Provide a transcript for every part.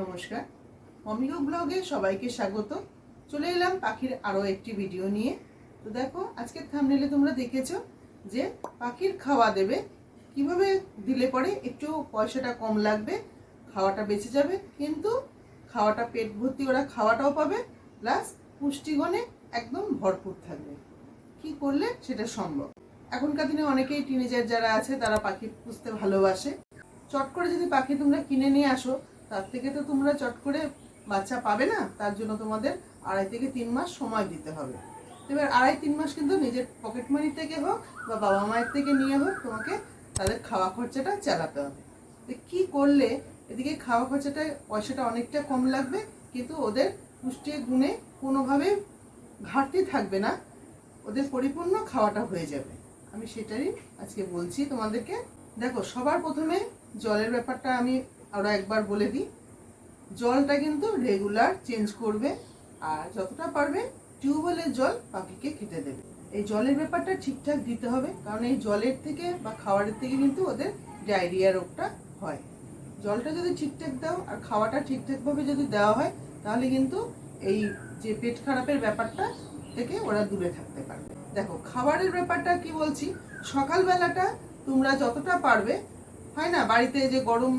নমস্কার। অমিগো ব্লগে সবাইকে স্বাগত। চলে এলাম পাখির আরও একটি ভিডিও নিয়ে। তো দেখো, আজকের থামনেলে তোমরা দেখেছ যে পাখির খাওয়া দেবে। কীভাবে দিলে পরে একটু পয়সাটা কম লাগবে, খাওয়াটা বেঁচে যাবে, কিন্তু খাওয়াটা পেট ভর্তি ওরা খাওয়াটাও পাবে প্লাস পুষ্টিগুণে একদম ভরপুর থাকবে। কি করলে সেটা সম্ভব? এখনকার দিনে অনেকেই টিনেজার যারা আছে, তারা পাখি পুষতে ভালোবাসে। চট করে যদি পাখি তোমরা কিনে নিয়ে আসো তার থেকে তো তোমরা চট করে বাচ্চা পাবে না, তার জন্য তোমাদের আড়াই থেকে তিন মাস সময় দিতে হবে। এবার আড়াই তিন মাস কিন্তু নিজের পকেট মানি থেকে হোক বা বাবা মায়ের থেকে নিয়ে হোক, তোমাকে তাদের খাওয়া খরচাটা চালাতে হবে। তো কী করলে এদিকে খাওয়া খরচাটা পয়সাটা অনেকটা কম লাগবে, কিন্তু ওদের পুষ্টি গুণে কোনোভাবে ঘাটতি থাকবে না, ওদের পরিপূর্ণ খাওয়াটা হয়ে যাবে। আমি সেটারই আজকে বলছি তোমাদেরকে। দেখো, সবার প্রথমে জলের ব্যাপারটা আমি আরও একবার বলে দিই, জলটা কিন্তু রেগুলার চেঞ্জ করবে আর যতটা পারবে টিউবওয়েলের জল পাখিকে খেতে দেবে। এই জলের ব্যাপারটা ঠিকঠাক দিতে হবে, কারণ এই জলের থেকে বা খাবারের থেকে কিন্তু ওদের ডায়রিয়া রোগটা হয়। জলটা যদি ঠিকঠাক দাও আর খাওয়াটা ঠিকঠাকভাবে যদি দেওয়া হয়, তাহলে কিন্তু এই যে পেট খারাপের ব্যাপারটা থেকে ওরা দূরে থাকতে পারবে। দেখো, খাবারের ব্যাপারটা কি বলছি? সকালবেলাটা তোমরা যতটা পারবে, হয় না? বাড়িতে যে গরম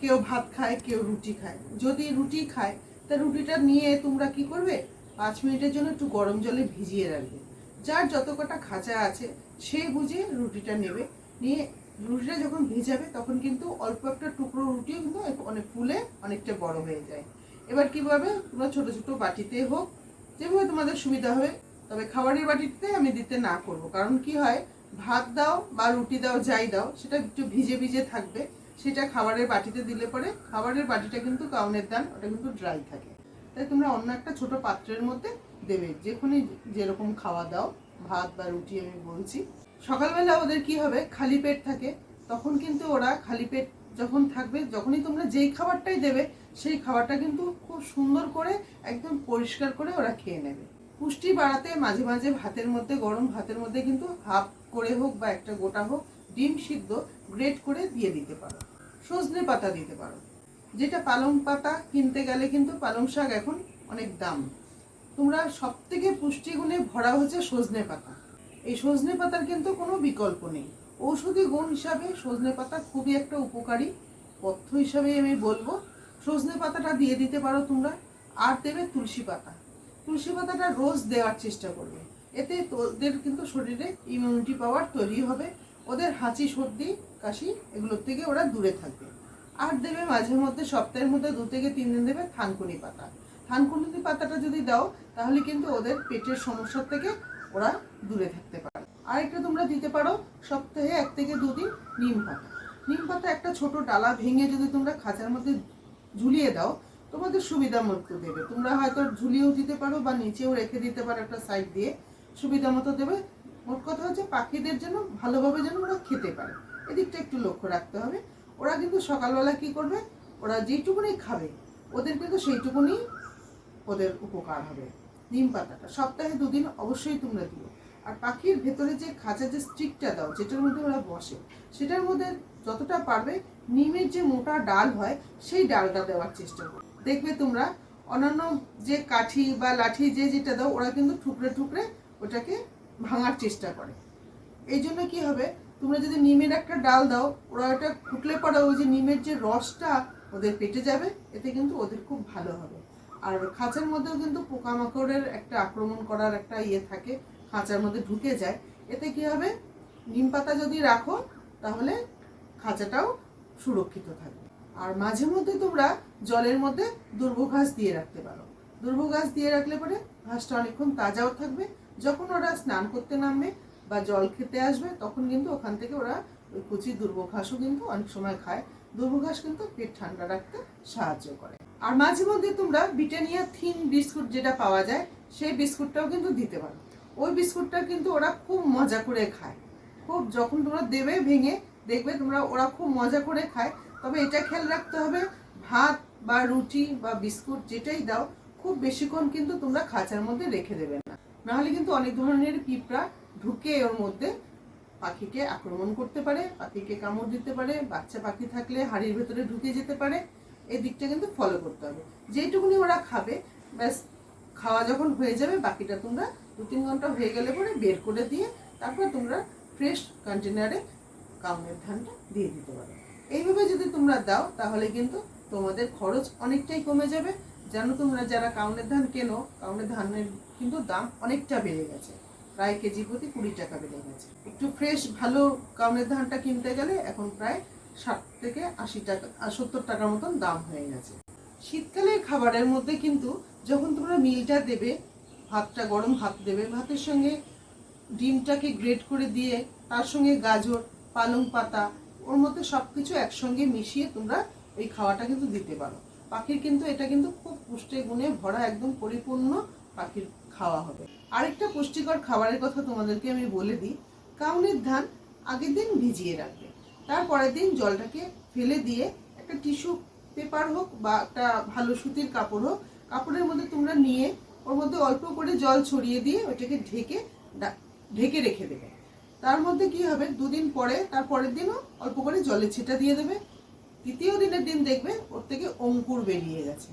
কেউ ভাত খায়, কেউ রুটি খায়। যদি রুটি খায়, তা রুটিটা নিয়ে তোমরা কি করবে? পাঁচ মিনিটের জন্য একটু গরম জলে ভিজিয়ে রাখবে। যার যত কটা খাঁচা আছে, সে বুঝে রুটিটা নেবে। নিয়ে রুটিটা যখন ভেজাবে, তখন কিন্তু অল্প একটা টুকরো রুটিও কিন্তু অনেক ফুলে অনেকটা বড় হয়ে যায়। এবার কীভাবে তোমরা ছোটো ছোটো বাটিতে হোক, যেভাবে তোমাদের সুবিধা হবে, তবে খাবারের বাটিতে আমি দিতে না করব। কারণ কি হয়? ভাত দাও বা রুটি দাও, যাই দাও, সেটা একটু ভিজে ভিজে থাকবে। সেটা খাবারের বাটিতে দিলে পরে খাবারের বাটিটা কিন্তু কাউনের দান, ওটা কিন্তু ড্রাই থাকে। তাই তোমরা অন্য একটা ছোট পাত্রের মধ্যে দেবে। যেখানেই যেরকম খাওয়া দাও, ভাত বা রুটি আমি বলছি। সকালবেলা ওদের কি হবে? খালি পেট থাকে। তখন কিন্তু ওরা খালি পেট যখন থাকবে, যখনই তোমরা যেই খাবারটাই দেবে, সেই খাবারটা কিন্তু খুব সুন্দর করে একদম পরিষ্কার করে ওরা খেয়ে নেবে। পুষ্টি বাড়াতে মাঝে মাঝে ভাতের মধ্যে, গরম ভাতের মধ্যে কিন্তু হাফ করে হোক বা একটা গোটা হোক, ডিম সিদ্ধ গ্রেট করে দিয়ে দিতে পারো। সজনে পাতা দিতে পারো। যেটা পালং পাতা কিনতে গেলে কিন্তু পালং শাক এখন অনেক দাম। তোমরা সব থেকে পুষ্টিগুণে ভরা হচ্ছে সজনে পাতা। এই সজনে পাতার কিন্তু কোনো বিকল্প নেই। ঔষধি গুণ হিসাবে সজনে পাতা খুবই একটা উপকারী পথ্য হিসাবে আমি বলব। সজনে পাতাটা দিয়ে দিতে পারো তোমরা। আর দেবে তুলসী পাতা। তুলসী পাতাটা রোজ দেওয়ার চেষ্টা করবে। এতে তোদের কিন্তু শরীরে ইমিউনিটি পাওয়ার তৈরি হবে। ওদের হাঁচি সর্দি কাশি, এগুলোর থেকে ওরা দূরে থাকবে। আর দেবে মাঝে মধ্যে, সপ্তাহের মধ্যে দু থেকে তিন দিন দেবে থানকুনি পাতা। থানকুনি পাতাটা যদি দাও, তাহলে কিন্তু ওদের পেটের সমস্যার থেকে ওরা দূরে থাকতে পারে। আরেকটা তোমরা দিতে পারো, সপ্তাহে এক থেকে দুদিন নিম পাতা। নিম পাতা একটা ছোট ডালা ভেঙে যদি তোমরা খাঁচার মধ্যে ঝুলিয়ে দাও, তোমাদের সুবিধা মতো দেবে। তোমরা হয়তো ঝুলিয়েও দিতে পারো বা নিচেও রেখে দিতে পারো একটা সাইড দিয়ে। সুবিধা মতো দেবে। মোট কথা হচ্ছে পাখিদের জন্য ভালোভাবে যেন ওরা খেতে পারে। এদিকটা একটু লক্ষ্য রাখতে হবে। ওরা কিন্তু সকালবেলা কি করবে? ওরা যেইটুকুনি খাবে, ওদের কিন্তু সেইটুকুনি ওদের উপকার হবে। নিম পাতাটা, সপ্তাহে দুদিন অবশ্যই তোমরা দিও। আর পাখির ভেতরে যে খাঁচা যে স্টিকটা দাও, যেটার মধ্যে ওরা বসে, সেটার মধ্যে যতটা পারবে নিমের যে মোটা ডাল হয়, সেই ডালটা দেওয়ার চেষ্টা করো। দেখবে তোমরা অন্যান্য যে কাঠি বা লাঠি যে যেটা দাও, ওরা কিন্তু ঠুকরে ঠুকরে ওটাকে ভাঙার চেষ্টা করে। এই জন্য কি হবে? তোমরা যদি নিমের একটা ডাল দাও, ওরা ওটা ফুটলে পরে ওই যে নিমের যে রসটা ওদের পেটে যাবে, এতে কিন্তু ওদের খুব ভালো হবে। আর খাঁচার মধ্যেও কিন্তু পোকামাকড়ের একটা আক্রমণ করার একটা ইয়ে থাকে, খাঁচার মধ্যে ঢুকে যায়। এতে কি হবে? নিম পাতা যদি রাখো, তাহলে খাঁচাটাও সুরক্ষিত থাকবে। আর মাঝে মধ্যে তোমরা জলের মধ্যে দুর্ব ঘাস দিয়ে রাখতে পারো। দুর্ব ঘাস দিয়ে রাখলে পরে ঘাসটা অনেকক্ষণ তাজাও থাকবে। যখন ওরা স্নান করতে নামবে বা জল খেতে আসবে, তখন কিন্তু ওখান থেকে ওরা ওই কচি দুর্ব ঘাসও কিন্তু অনেক সময় খায়। দুর্ব ঘাস কিন্তু পেট ঠান্ডা রাখতে সাহায্য করে। আর মাঝে মধ্যে তোমরা ব্রিটানিয়া থিন বিস্কুট যেটা পাওয়া যায়, সেই বিস্কুটটাও কিন্তু দিতে পারো। ওই বিস্কুটটা কিন্তু ওরা খুব মজা করে খায়। খুব যখন তোমরা দেবে ভেঙে, দেখবে তোমরা ওরা খুব মজা করে খায়। তবে এটা খেয়াল রাখতে হবে, ভাত বা রুটি বা বিস্কুট যেটাই দাও, খুব বেশিক্ষণ কিন্তু তোমরা খাঁচার মধ্যে রেখে দেবে না। নাহলে কিন্তু অনেক ধরনের পিঁপড়া ঢুকে ওর মধ্যে পাখিকে আক্রমণ করতে পারে, পাখিকে কামড় দিতে পারে, বাচ্চা পাখি থাকলে হাড়ির ভেতরে ঢুকে যেতে পারে, এই দিকটা কিন্তু ফলো করতে হবে। যেইটুকুনি ওরা খাবে, ব্যাস, খাওয়া যখন হয়ে যাবে, বাকিটা তোমরা দু তিন ঘণ্টা হয়ে গেলে পরে বের করে দিয়ে তারপর তোমরা ফ্রেশ কন্টেনারে কাউনের ধানটা দিয়ে দিতে পারো। এইভাবে যদি তোমরা দাও, তাহলে কিন্তু তোমাদের খরচ অনেকটাই কমে যাবে। যেন তোমরা, যারা কাউনের ধান কেনো কাউনের ধানের কিন্তু দাম অনেকটা বেড়ে গেছে। প্রায় কেজি প্রতি কুড়ি টাকা বেড়ে গেছে একটু ফ্রেশ ভালো কাউনের ধানটা কিনতে গেলে এখন প্রায় ষাট থেকে আশি টাকা সত্তর টাকার মতন দাম হয়ে গেছে। শীতকালের খাবারের মধ্যে কিন্তু যখন তোমরা মিলটা দেবে, ভাতটা গরম ভাত দেবে, ভাতের সঙ্গে ডিমটাকে গ্রেট করে দিয়ে, তার সঙ্গে গাজর, পালং পাতা, ওর মধ্যে সব কিছু একসঙ্গে মিশিয়ে তোমরা এই খাওয়াটা কিন্তু দিতে পারো। পাখির কিন্তু এটা কিন্তু খুব পুষ্টে গুণে ভরা, একদম পরিপূর্ণ পাখির খাওয়া হবে। আরেকটা পুষ্টিকর খাবারের কথা তোমাদেরকে আমি বলে দিই। কাউনের ধান আগের দিন ভিজিয়ে রাখবে। তারপরের দিন জলটাকে ফেলে দিয়ে একটা টিস্যু পেপার হোক বা একটা ভালো সুতির কাপড় হোক, কাপড়ের মধ্যে তোমরা নিয়ে ওর মধ্যে অল্প করে জল ছড়িয়ে দিয়ে ওটাকে ঢেকে ঢেকে রেখে দেবে। তার মধ্যে কি হবে? দুদিন পরে, তার পরের দিনও অল্প করে জলে ছিটা দিয়ে দেবে। তৃতীয় দিনের দিন দেখবে ওর থেকে অঙ্কুর বেরিয়ে গেছে।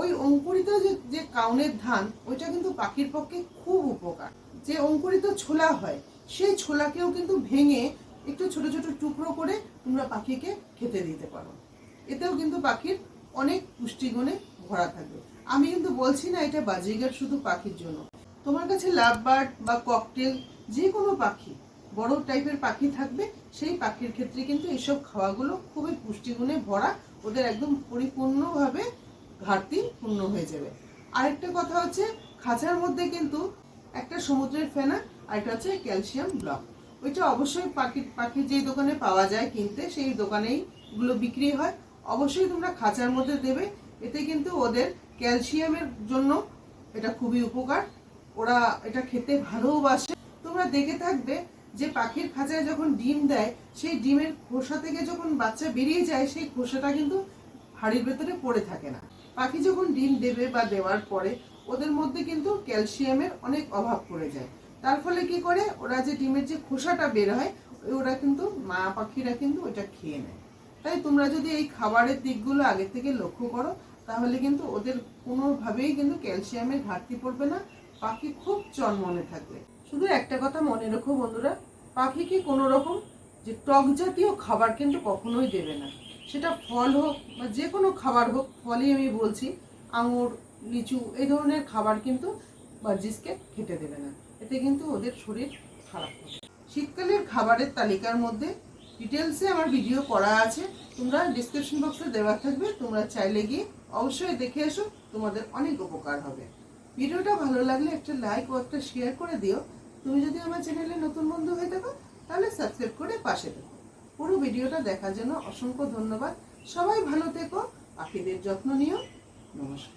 ওই অঙ্কুরিত যে যে কাউনের ধান, ওইটা কিন্তু পাখির পক্ষে খুব উপকার। যে অঙ্কুরিত ছোলা হয়, সেই ছোলাকেও কিন্তু ভেঙে একটু ছোট ছোট টুকরো করে তোমরা পাখিকে খেতে দিতে পারো। এতেও কিন্তু পাখির অনেক পুষ্টিগুণে ভরা থাকবে। আমি কিন্তু বলছি না এটা বাজিগার শুধু পাখির জন্য। তোমার কাছে লাভ বার্ড বা ককটেল যে কোনো পাখি, বড় টাইপের পাখি থাকবে, সেই পাখির ক্ষেত্রে কিন্তু এইসব খাওয়াগুলো খুবই পুষ্টিগুণে ভরা, ওদের একদম পরিপূর্ণভাবে ঘাটতি পূর্ণ হয়ে যাবে। আরেকটা কথা হচ্ছে, খাঁচার মধ্যে কিন্তু একটা সমুদ্রের ফেনা আর একটা হচ্ছে ক্যালসিয়াম ব্লক। ওইটা অবশ্যই পাখি পাখি যেই দোকানে পাওয়া যায় কিনতে, সেই দোকানেই এগুলো বিক্রি হয়। অবশ্যই তোমরা খাঁচার মধ্যে দেবে, এতে কিন্তু ওদের ক্যালসিয়ামের জন্য এটা খুবই উপকার। ওরা এটা খেতে ভালোবাসে। তোমরা দেখে থাকবে যে পাখির খাঁচায় যখন ডিম দেয়, সেই ডিমের খোসা থেকে যখন বাচ্চা বেরিয়ে যায়, সেই খোসাটা কিন্তু হাড়ির ভেতরে পড়ে থাকে না। পাখি যখন ডিম দেবে বা দেওয়ার পরে, ওদের মধ্যে কিন্তু ক্যালসিয়ামের অনেক অভাব পড়ে যায়। তার ফলে কি করে? ওরা যে ডিমের যে খোসাটা বের হয়, ওরা কিন্তু মা পাখিরা কিন্তু ওটা খেয়ে নেয়। তাই তোমরা যদি এই খাবারের দিকগুলো আগে থেকে লক্ষ্য করো, তাহলে কিন্তু ওদের কোনোভাবেই কিন্তু ক্যালসিয়ামের ঘাটতি পড়বে না। পাখি খুব চনমনে থাকবে। শুধু একটা কথা মনে রেখো বন্ধুরা পাখিকে কোনো রকম যে টক জাতীয় খাবার কিন্তু কখনোই দেবে না। সেটা ফল হোক বা যে কোনো খাবার হোক, ফলই আমি বলছি, আঙুর, লিচু, এই ধরনের খাবার কিন্তু বার্জিসকে খেতে দেবে না। এতে কিন্তু ওদের শরীর খারাপ হবে। শীতকালের খাবারের তালিকার মধ্যে ডিটেলসে আমার ভিডিও করা আছে। তোমরা ডিসক্রিপশন বক্সে দেওয়া থাকবে। তোমরা চাইলে গিয়ে অবশ্যই দেখে এসো, তোমাদের অনেক উপকার হবে। ভিডিওটা ভালো লাগলে একটা লাইক ও একটা শেয়ার করে দিও। তুমি যদি আমার চ্যানেলে নতুন বন্ধু হয়ে থাকো, তাহলে সাবস্ক্রাইব করে পাশে থেকো। পুরো ভিডিওটা দেখার জন্য অসংখ্য ধন্যবাদ। সবাই ভালো থেকো পাখিদের যত্ন নিও। নমস্কার।